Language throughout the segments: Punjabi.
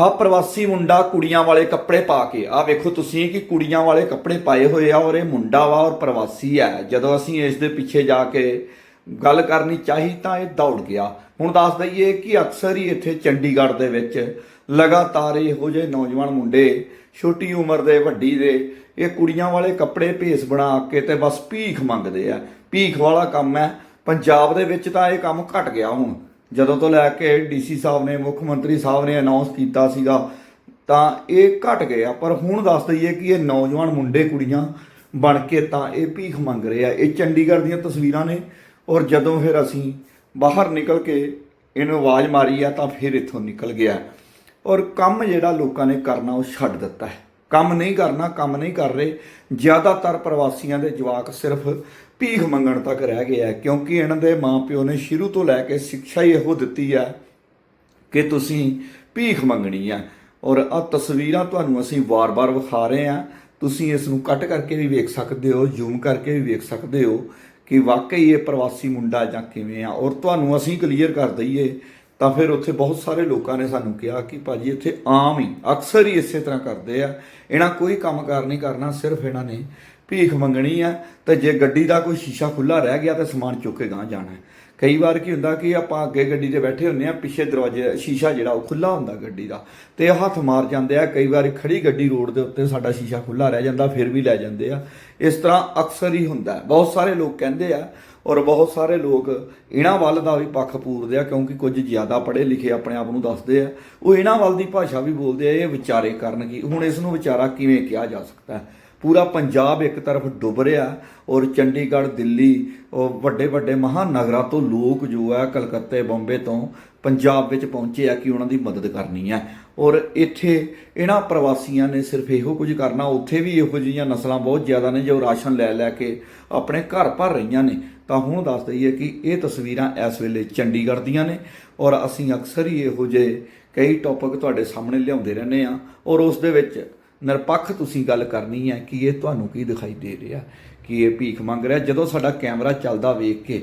ਆ ਪ੍ਰਵਾਸੀ ਮੁੰਡਾ ਕੁੜੀਆਂ ਵਾਲੇ ਕੱਪੜੇ ਪਾ ਕੇ। ਆ ਵੇਖੋ ਤੁਸੀਂ ਕਿ ਕੁੜੀਆਂ ਵਾਲੇ ਕੱਪੜੇ ਪਾਏ ਹੋਏ ਆ ਔਰ ਇਹ ਮੁੰਡਾ ਵਾ ਔਰ ਪ੍ਰਵਾਸੀ ਹੈ। ਜਦੋਂ ਅਸੀਂ ਇਸ ਦੇ ਪਿੱਛੇ ਜਾ ਕੇ ਗੱਲ ਕਰਨੀ ਚਾਹੀ ਤਾਂ ਇਹ ਦੌੜ ਗਿਆ। ਹੁਣ ਦੱਸ ਦਈਏ ਕਿ ਅਕਸਰ ਹੀ ਇੱਥੇ ਚੰਡੀਗੜ੍ਹ ਦੇ ਵਿੱਚ ਲਗਾਤਾਰ ਇਹੋ ਜਿਹੇ ਨੌਜਵਾਨ ਮੁੰਡੇ, ਛੋਟੀ ਉਮਰ ਦੇ, ਵੱਡੀ ਦੇ, ਇਹ ਕੁੜੀਆਂ ਵਾਲੇ ਕੱਪੜੇ ਭੇਸ ਬਣਾ ਕੇ ਤੇ ਬਸ ਭੀਖ ਮੰਗਦੇ ਆ। ਭੀਖ ਵਾਲਾ ਕੰਮ ਹੈ। ਪੰਜਾਬ ਦੇ ਵਿੱਚ ਤਾਂ ਇਹ ਕੰਮ ਘਟ ਗਿਆ ਹੁਣ। ਜਦੋਂ ਤੋਂ ਲੈ ਕੇ ਡੀਸੀ ਸਾਹਿਬ ਨੇ, ਮੁੱਖ ਮੰਤਰੀ ਸਾਹਿਬ ਨੇ ਅਨਾਉਂਸ ਕੀਤਾ ਸੀਗਾ, ਤਾਂ ਇਹ ਘਟ ਗਏ ਆ। ਪਰ ਹੁਣ ਦੱਸ ਦਈਏ ਕਿ ਇਹ ਨੌਜਵਾਨ ਮੁੰਡੇ, ਕੁੜੀਆਂ ਬਣ ਕੇ ਤਾਂ ਇਹ ਭੀਖ ਮੰਗ ਰਹੇ ਆ। ਇਹ ਚੰਡੀਗੜ੍ਹ ਦੀਆਂ ਤਸਵੀਰਾਂ ਨੇ ਔਰ ਜਦੋਂ ਫਿਰ ਅਸੀਂ ਬਾਹਰ ਨਿਕਲ ਕੇ ਇਹਨੂੰ ਆਵਾਜ਼ ਮਾਰੀ ਆ, ਤਾਂ ਫਿਰ ਇੱਥੋਂ ਨਿਕਲ ਗਿਆ। ਔਰ ਕੰਮ ਜਿਹੜਾ ਲੋਕਾਂ ਨੇ ਕਰਨਾ, ਉਹ ਛੱਡ ਦਿੱਤਾ ਹੈ। ਕੰਮ ਨਹੀਂ ਕਰਨਾ, ਕੰਮ ਨਹੀਂ ਕਰ ਰਹੇ। ਜ਼ਿਆਦਾਤਰ ਪ੍ਰਵਾਸੀਆਂ ਦੇ ਜਵਾਕ ਸਿਰਫ ਭੀਖ ਮੰਗਣ ਤੱਕ ਰਹਿ ਗਏ ਆ, ਕਿਉਂਕਿ ਇਹਨਾਂ ਦੇ ਮਾਪਿਓ ਨੇ ਸ਼ੁਰੂ ਤੋਂ ਲੈ ਕੇ ਸਿੱਖਿਆ ਹੀ ਇਹੋ ਦਿੱਤੀ ਆ ਕਿ ਤੁਸੀਂ ਭੀਖ ਮੰਗਣੀ ਆ। ਔਰ ਆ ਤਸਵੀਰਾਂ ਤੁਹਾਨੂੰ ਅਸੀਂ ਵਾਰ-ਵਾਰ ਵਿਖਾ ਰਹੇ ਆ। ਤੁਸੀਂ ਇਸ ਨੂੰ ਕੱਟ ਕਰਕੇ ਵੀ ਵੇਖ ਸਕਦੇ ਹੋ, ਜ਼ੂਮ ਕਰਕੇ ਵੀ ਵੇਖ ਸਕਦੇ ਹੋ ਕਿ ਵਾਕਈ ਇਹ ਪ੍ਰਵਾਸੀ ਮੁੰਡਾ ਜਾਂ ਕਿਵੇਂ ਆ। ਔਰ ਤੁਹਾਨੂੰ ਅਸੀਂ ਕਲੀਅਰ ਕਰ ਦਈਏ ਤਾਂ ਫਿਰ ਉੱਥੇ ਬਹੁਤ ਸਾਰੇ ਲੋਕਾਂ ਨੇ ਸਾਨੂੰ ਕਿਹਾ ਕਿ ਭਾਜੀ ਇੱਥੇ ਆਮ ਹੀ, ਅਕਸਰ ਹੀ ਇਸੇ ਤਰ੍ਹਾਂ ਕਰਦੇ ਆ। ਇਹਨਾਂ ਕੋਈ ਕੰਮਕਾਰ ਨਹੀਂ ਕਰਨਾ, ਸਿਰਫ ਇਹਨਾਂ ਨੇ ਭੀਖ ਮੰਗਣੀ ਆ। ਤੇ ਜੇ ਗੱਡੀ ਦਾ ਕੋਈ ਸ਼ੀਸ਼ਾ ਖੁੱਲਾ ਰਹਿ ਗਿਆ ਤਾਂ ਸਮਾਨ ਚੁੱਕ ਕੇ ਗਾਂ ਜਾਣਾ ਕਈ ਵਾਰ ਕੀ ਹੁੰਦਾ ਕਿ ਆਪਾਂ ਅੱਗੇ ਗੱਡੀ ਤੇ ਬੈਠੇ ਹੁੰਨੇ ਆ, ਪਿੱਛੇ ਦਰਵਾਜ਼ੇ, ਸ਼ੀਸ਼ਾ ਜਿਹੜਾ ਉਹ ਖੁੱਲਾ ਹੁੰਦਾ ਗੱਡੀ ਦਾ। ਤੇ ਉਹ ਹੱਥ ਮਾਰ ਜਾਂਦੇ ਆ, ਕਈ ਵਾਰ ਖੜੀ ਗੱਡੀ ਰੋਡ ਦੇ ਉੱਤੇ ਸਾਡਾ ਸ਼ੀਸ਼ਾ ਖੁੱਲਾ ਰਹਿ ਜਾਂਦਾ, ਫਿਰ ਵੀ ਲੈ ਜਾਂਦੇ ਆ। ਇਸ ਤਰ੍ਹਾਂ ਅਕਸਰ ਹੀ ਹੁੰਦਾ ਬਹੁਤ ਸਾਰੇ ਲੋਕ ਕਹਿੰਦੇ ਆ ਔਰ ਬਹੁਤ ਸਾਰੇ ਲੋਕ ਇਹਨਾਂ ਵੱਲ ਦਾ ਵੀ ਪੱਖ ਪੂਰਦੇ ਆ, ਕਿਉਂਕਿ ਕੁਝ ਜ਼ਿਆਦਾ ਪੜ੍ਹੇ ਲਿਖੇ ਆਪਣੇ ਆਪ ਨੂੰ ਦੱਸਦੇ ਆ। ਉਹ ਇਹਨਾਂ ਵੱਲ ਦੀ ਭਾਸ਼ਾ ਵੀ ਬੋਲਦੇ ਆ, ਇਹ ਵਿਚਾਰੇ ਕਰਨ ਕੀ, ਹੁਣ ਇਸ ਨੂੰ ਵਿਚਾਰਾ ਕਿਵੇਂ ਕਿਹਾ ਜਾ ਸਕਦਾ? ਹੈ ਪੂਰਾ ਪੰਜਾਬ ਇੱਕ ਤਰਫ ਡੁੱਬ ਰਿਹਾ ਔਰ ਚੰਡੀਗੜ੍ਹ, ਦਿੱਲੀ, ਉਹ ਵੱਡੇ ਵੱਡੇ ਮਹਾਨਗਰਾਂ ਤੋਂ ਲੋਕ ਜੋ ਹੈ ਕਲਕੱਤੇ, ਬੰਬੇ ਤੋਂ ਪੰਜਾਬ ਵਿੱਚ ਪਹੁੰਚੇ ਆ ਕਿ ਉਹਨਾਂ ਦੀ ਮਦਦ ਕਰਨੀ ਹੈ ਔਰ ਇੱਥੇ ਇਹਨਾਂ ਪ੍ਰਵਾਸੀਆਂ ਨੇ ਸਿਰਫ ਇਹੋ ਕੁਝ ਕਰਨਾ, ਉੱਥੇ ਵੀ ਇਹੋ ਜਿਹੀਆਂ ਨਸਲਾਂ ਬਹੁਤ ਜ਼ਿਆਦਾ ਨੇ ਜੋ ਰਾਸ਼ਨ ਲੈ ਲੈ ਕੇ ਆਪਣੇ ਘਰ ਭਰ ਰਹੀਆਂ ਨੇ। ਤਾਂ ਹੁਣ ਦੱਸ ਦਈਏ ਕਿ ਇਹ ਤਸਵੀਰਾਂ ਇਸ ਵੇਲੇ ਚੰਡੀਗੜ੍ਹ ਦੀਆਂ ਨੇ ਔਰ ਅਸੀਂ ਅਕਸਰ ਹੀ ਇਹੋ ਜਿਹੇ ਕਈ ਟੌਪਿਕ ਤੁਹਾਡੇ ਸਾਹਮਣੇ ਲਿਆਉਂਦੇ ਰਹਿੰਦੇ ਆ ਔਰ ਉਸ ਦੇ ਵਿੱਚ ਨਿਰਪੱਖ ਤੁਸੀਂ ਗੱਲ ਕਰਨੀ ਹੈ ਕਿ ਇਹ ਤੁਹਾਨੂੰ ਕੀ ਦਿਖਾਈ ਦੇ ਰਿਹਾ, ਕਿ ਇਹ ਭੀਖ ਮੰਗ ਰਿਹਾ। ਜਦੋਂ ਸਾਡਾ ਕੈਮਰਾ ਚੱਲਦਾ ਵੇਖ ਕੇ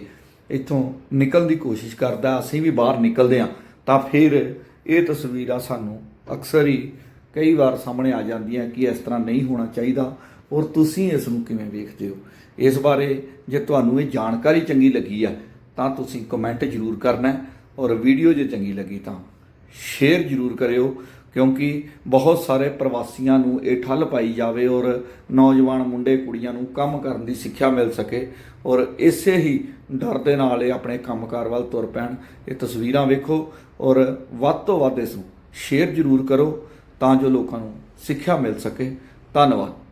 ਇੱਥੋਂ ਨਿਕਲਣ ਦੀ ਕੋਸ਼ਿਸ਼ ਕਰਦਾ, ਅਸੀਂ ਵੀ ਬਾਹਰ ਨਿਕਲਦੇ ਆ ਤਾਂ ਫਿਰ ਇਹ ਤਸਵੀਰਾਂ ਸਾਨੂੰ ਅਕਸਰ ਹੀ ਕਈ ਵਾਰ ਸਾਹਮਣੇ ਆ ਜਾਂਦੀਆਂ ਕਿ ਇਸ ਤਰ੍ਹਾਂ ਨਹੀਂ ਹੋਣਾ ਚਾਹੀਦਾ। ਔਰ ਤੁਸੀਂ ਇਸ ਨੂੰ ਕਿਵੇਂ ਵੇਖਦੇ ਹੋ? ਇਸ ਬਾਰੇ ਜੇ ਤੁਹਾਨੂੰ ਇਹ ਜਾਣਕਾਰੀ ਚੰਗੀ ਲੱਗੀ ਆ ਤਾਂ ਤੁਸੀਂ ਕਮੈਂਟ ਜ਼ਰੂਰ ਕਰਨਾ ਔਰ ਵੀਡੀਓ ਜੇ ਚੰਗੀ ਲੱਗੀ ਤਾਂ ਸ਼ੇਅਰ ਜ਼ਰੂਰ ਕਰਿਓ। ਕਿਉਂਕਿ ਬਹੁਤ ਸਾਰੇ ਪ੍ਰਵਾਸੀਆਂ ਨੂੰ ਇਹ ਠੱਲ ਪਾਈ ਜਾਵੇ ਔਰ ਨੌਜਵਾਨ ਮੁੰਡੇ ਕੁੜੀਆਂ ਨੂੰ ਕੰਮ ਕਰਨ ਦੀ ਸਿੱਖਿਆ ਮਿਲ ਸਕੇ ਔਰ ਇਸੇ ਹੀ ਡਰ ਦੇ ਨਾਲ ਇਹ ਆਪਣੇ ਕੰਮਕਾਰ ਵੱਲ ਤੁਰ ਪੈਣ। ਇਹ ਤਸਵੀਰਾਂ ਵੇਖੋ ਔਰ ਵੱਧ ਤੋਂ ਵੱਧ ਇਸ ਨੂੰ ਸ਼ੇਅਰ ਜ਼ਰੂਰ ਕਰੋ ਤਾਂ ਜੋ ਲੋਕਾਂ ਨੂੰ ਸਿੱਖਿਆ ਮਿਲ ਸਕੇ। ਧੰਨਵਾਦ।